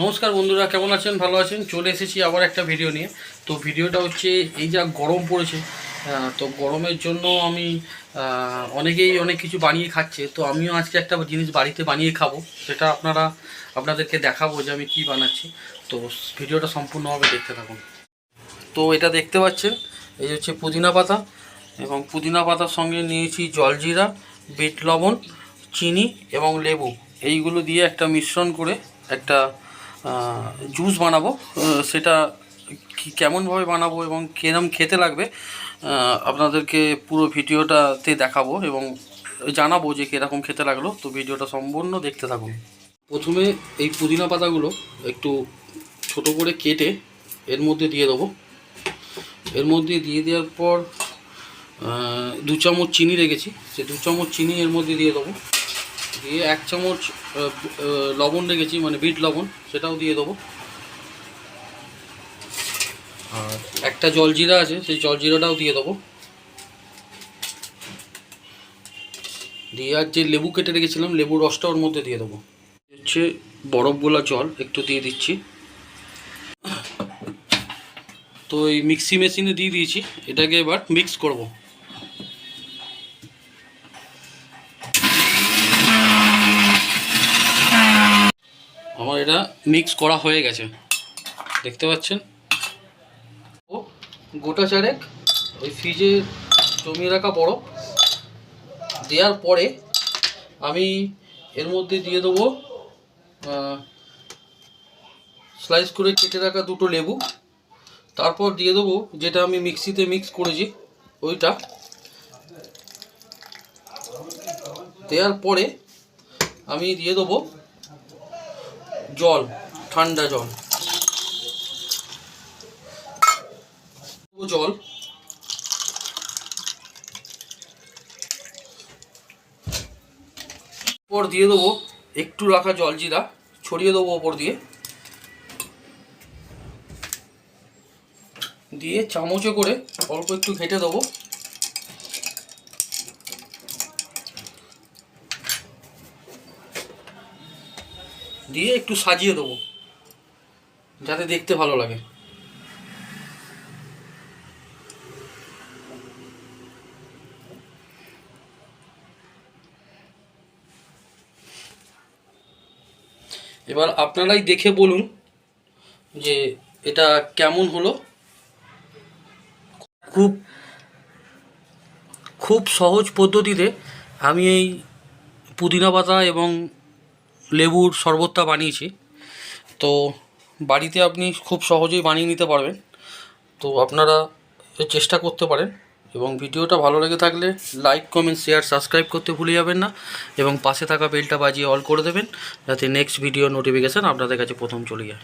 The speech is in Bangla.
নমস্কার বন্ধুরা, কেমন আছেন? ভালো আছেন? চলে এসেছি আবার একটা ভিডিও নিয়ে। তো ভিডিওটা হচ্ছে এই যা গরম পড়েছে তো গরমের জন্য আমি অনেকেই অনেক কিছু বানিয়ে খাচ্ছে। তো আমিও আজকে একটা জিনিস বাড়িতে বানিয়ে খাব, সেটা আপনারা, আপনাদেরকে দেখাবো যে আমি কি বানাচ্ছি। তো ভিডিওটা সম্পূর্ণভাবে দেখতে থাকুন। তো এটা দেখতে পাচ্ছেন, এই হচ্ছে পুদিনা পাতা এবং পুদিনা পাতার সঙ্গে নিয়েছি জলজিরা, বিট লবণ, চিনি এবং লেবু। এইগুলো দিয়ে একটা মিশ্রণ করে একটা জুস বানাবো। সেটা কেমনভাবে বানাবো এবং কিরম খেতে লাগবে আপনাদেরকে পুরো ভিডিওটাতে দেখাবো এবং জানাব যে কীরকম খেতে লাগল। তো ভিডিওটা সম্পূর্ণ দেখতে থাকুন। প্রথমে এই পুদিনা পাতাগুলো একটু ছোট করে কেটে এর মধ্যে দিয়ে দেবো। এর মধ্যে দিয়ে দেওয়ার পর দু চামচ চিনি রেখেছি। সে দু চামচ চিনি এর মধ্যে দিয়ে দেবো। দিয়ে এক চামচ লবণ রেখেছি মানে বিট লবণ সেটাও দিয়ে দেবো। আর একটা জলজিরা আছে সেই জলজিরাটাও দিয়ে দেবো। দিয়ে আর যে লেবু কেটে রেখেছিলাম লেবুর রসটা ওর মধ্যে দিয়ে দেবো। হচ্ছে বরফ গোলা জল একটু দিয়ে দিচ্ছি। তো এই মিক্সি মেশিনে দিয়ে দিয়েছি এটাকে এবার মিক্স করব। আমার এটা মিক্স করা হয়ে গেছে। দেখতে পাচ্ছেন? ও, গোটা চারেক ওই ফ্রিজে জমিয়ে রাখা বরফ। দেওয়ার পরে আমি এর মধ্যে দিয়ে দেবো স্লাইস করে কেটে রাখা দুটো লেবু। তারপর দিয়ে দেবো যেটা আমি মিক্সিতে মিক্স করেছি, ওইটা। দেওয়ার পরে আমি দিয়ে দেবো জল, ঠান্ডা জল। জল। পর দিয়ে দেবো একটু রাখা জলজিরা ছড়িয়ে দেবো ওপর দিয়ে। দিয়ে চামচে করে অল্প একটু ঘেটে দেবো। দিয়ে একটু সাজিয়ে দেবো, যাতে দেখতে ভালো লাগে। এবার আপনারাই দেখে বলুন যে এটা কেমন হলো। খুব খুব সহজ পদ্ধতিতে আমি এই পুদিনা পাতা এবং লেবুর শরবতটা বানিয়েছি। তো বাড়িতে আপনি খুব সহজেই বানিয়ে নিতে পারবেন। তো আপনারা চেষ্টা করতে পারেন এবং ভিডিওটা ভালো লেগে থাকলে লাইক কমেন্ট শেয়ার সাবস্ক্রাইব করতে ভুলে যাবেন না এবং পাশে থাকা বেলটা বাজিয়ে অল করে দেবেন যাতে নেক্সট ভিডিও নোটিফিকেশান আপনাদের কাছে প্রথম চলে যায়।